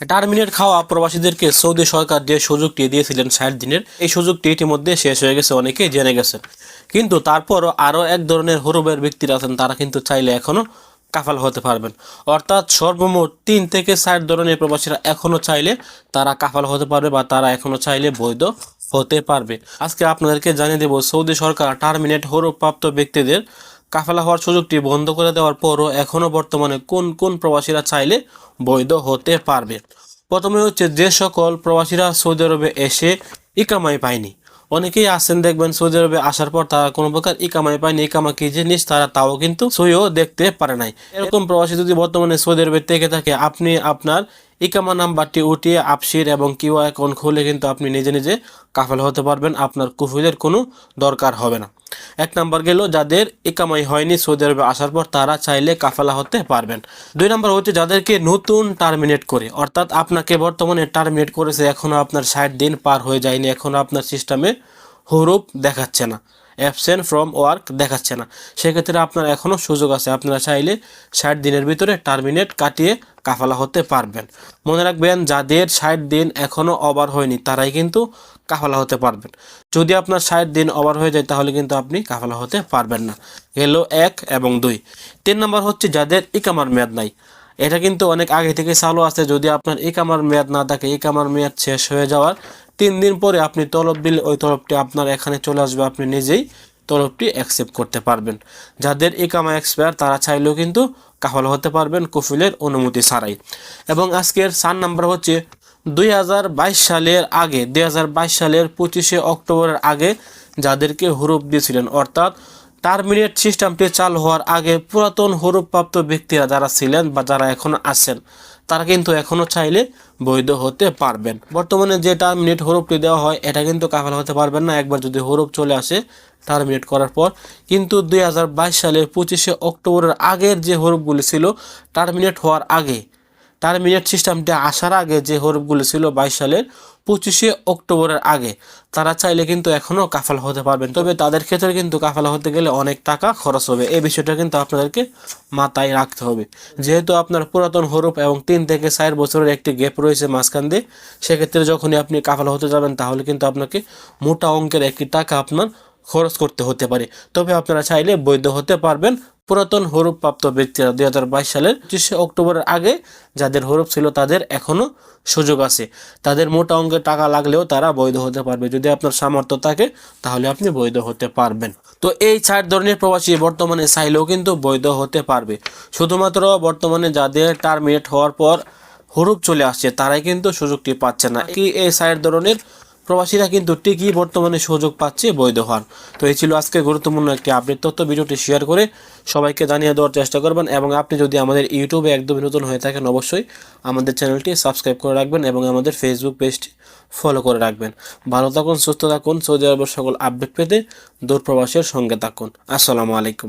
Terminate খাওয়া প্রবাসীদেরকে Saudi সরকার যে সুযোগটি দিয়েছিলেন ষাট দিনের, এই সুযোগটি ইতিমধ্যে শেষ হয়ে গেছে, অনেকেই জেনে গেছেন। কিন্তু তারপরও আরও এক ধরনের হরুবের ব্যক্তিরা আছেন, তারা কিন্তু চাইলে এখনও কাফাল হতে পারবেন। অর্থাৎ সর্বমোট তিন থেকে ষাট ধরনের প্রবাসীরা এখনও চাইলে তারা কাফাল হতে পারবে বা তারা এখনও চাইলে বৈধ হতে পারবে। আজকে আপনাদেরকে জানিয়ে দেব, সৌদি সরকার টার্মিনেট হরুপ্রাপ্ত ব্যক্তিদের কাফালা হওয়ার সুযোগটি বন্ধ করে দেওয়ার পরও এখনও বর্তমানে কোন কোন প্রবাসীরা চাইলে বৈধ হতে পারবে? প্রথমে হচ্ছে যে সকল প্রবাসীরা সৌদি আরবে এসে ইকামাই পায়নি। অনেকেই আছেন, দেখবেন সৌদি আরবে আসার পর তারা কোনো প্রকার ইকামাই পায়নি ইকামা কি জিনিস তারা তাও কিন্তু সইও দেখতে পারে নাই। এরকম প্রবাসী যদি বর্তমানে সৌদি আরবে থেকে থাকে, আপনি আপনার ইকামা নাম্বারটি উঠিয়ে আপসির এবং কিউ অ্যাকাউন্ট খুলে কিন্তু আপনি নিজে নিজে কাফেল হতে পারবেন, আপনার কুফিলের কোনো দরকার হবে না। এক নাম্বার গেল, যাদের একামাই হয়নি সৌদি আরবে আসার পর, তারা চাইলে কাফালা হতে পারবেন। দুই নাম্বার হচ্ছে, যাদেরকে নতুন টার্মিনেট করে, অর্থাৎ আপনাকে বর্তমানে টার্মিনেট করেছে এখনও আপনার ষাট দিন পার হয়ে যায়নি এখনও আপনার সিস্টেমে হরুপ দেখাচ্ছে না। অ্যাবসেন্ট ফ্রম ওয়ার্ক দেখাচ্ছে না। সেক্ষেত্রে আপনার এখনও সুযোগ আছে। আপনারা চাইলে ষাট দিনের ভিতরে টার্মিনেট কাটিয়ে কাফালা হতে পারবেন। মনে রাখবেন, যাদের ষাট দিন এখনও ওভার হয়নি, তারাই কিন্তু কাফালা হতে পারবেন। যদি আপনার ষাট দিন ওভার হয়ে যায়, তাহলে কিন্তু আপনি কাফালা হতে পারবেন না। গেলো এক এবং দুই। তিন নম্বর হচ্ছে যাদের ইকামার মেয়াদ নাই। এটা কিন্তু অনেক আগে থেকে চালু আছে। যদি আপনার ইকামার মেয়াদ না থাকে, ইকামার মেয়াদ শেষ হয়ে যাওয়ার তিন দিন পরে আপনি তলব দিলে ওই তলবটি আপনার এখানে চলে আসবে, আপনি নিজেই তলবটি অ্যাকসেপ্ট করতে পারবেন। যাদের ইকামা এক্সপায়ার তারা চাইলেও কিন্তু কাফল হতে পারবেন কফিলের অনুমতি ছাড়াই। এবং আজকের সান নাম্বার হচ্ছে, দুই হাজার বাইশ সালের আগে, দুই হাজার বাইশ সালের পঁচিশে অক্টোবরের আগে যাদেরকে হুরুপ দিয়েছিলেন, অর্থাৎ টার্মিনেট সিস্টেমটি চালু হওয়ার আগে পুরাতন হরুপ্রাপ্ত ব্যক্তিরা যারা ছিলেন বা যারা এখনও আছেন, তারা কিন্তু এখনও চাইলে বৈধ হতে পারবেন। বর্তমানে যে টার্মিনেট হরুপটি দেওয়া হয়, এটা কিন্তু কাফেলা হতে পারবেন না। একবার যদি হরুপ চলে আসে, টার্মিনেট করার পর। কিন্তু দুই সালের পঁচিশে অক্টোবরের আগের যে হরুপগুলি ছিল, টার্মিনেট হওয়ার আগে টার্মিনেট সিস্টেমটা আসার আগে যে হরফগুলো ছিল বাইশ সালের পঁচিশে অক্টোবরের আগে, তারা চাইলে কিন্তু এখনও কাফালা হতে পারবেন। তবে তাদের ক্ষেত্রে কিন্তু কাফালা হতে গেলে অনেক টাকা খরচ হবে। এই বিষয়টা কিন্তু আপনাদেরকে মাথায় রাখতে হবে। যেহেতু আপনার পুরাতন হরফ এবং তিন থেকে চার বছরের একটি গ্যাপ রয়েছে মাঝখান দিয়ে, সেক্ষেত্রে যখনই আপনি কাফালা হতে যাবেন, তাহলে কিন্তু আপনাকে মোটা অঙ্কের একটি টাকা আপনার খরচ করতে হতে পারে। তবে আপনারা চাইলে বৈধ হতে পারবেন পুরাতন হরুপ প্রাপ্ত ব্যক্তিরা দুই হাজার বাইশ সালের পঁচিশে অক্টোবরের আগে যাদের হরুপ ছিল তাদের এখনও সুযোগ আছে। তাদের মোটা অঙ্কের টাকা লাগলেও তারা বৈধ হতে পারবে। যদি আপনার সামর্থ্য থাকে, তাহলে আপনি বৈধ হতে পারবেন। তো এই চার ধরনের প্রবাসী বর্তমানে চাইলেও কিন্তু বৈধ হতে পারবে। শুধুমাত্র বর্তমানে যাদের টার্মিনেট হওয়ার পর হরুপ চলে আসছে, তারাই কিন্তু সুযোগটি পাচ্ছে না। কি এই চার ধরনের প্রবাসীরা কিন্তু ঠিকই বর্তমানে সুযোগ পাচ্ছে বৈধ হওয়ার তো এই ছিল আজকে গুরুত্বপূর্ণ একটি আপডেট তথ্য। ভিডিওটি শেয়ার করে সবাইকে জানিয়ে দেওয়ার চেষ্টা করবেন এবং আপনি যদি আমাদের ইউটিউবে একদমই নতুন হয়ে থাকেন, অবশ্যই আমাদের চ্যানেলটি সাবস্ক্রাইব করে রাখবেন এবং আমাদের ফেসবুক পেজটি ফলো করে রাখবেন। ভালো থাকুন, সুস্থ থাকুন, সৌদি আরবের সকল আপডেট পেতে দূর প্রবাসের সঙ্গে থাকুন। আসসালামু আলাইকুম।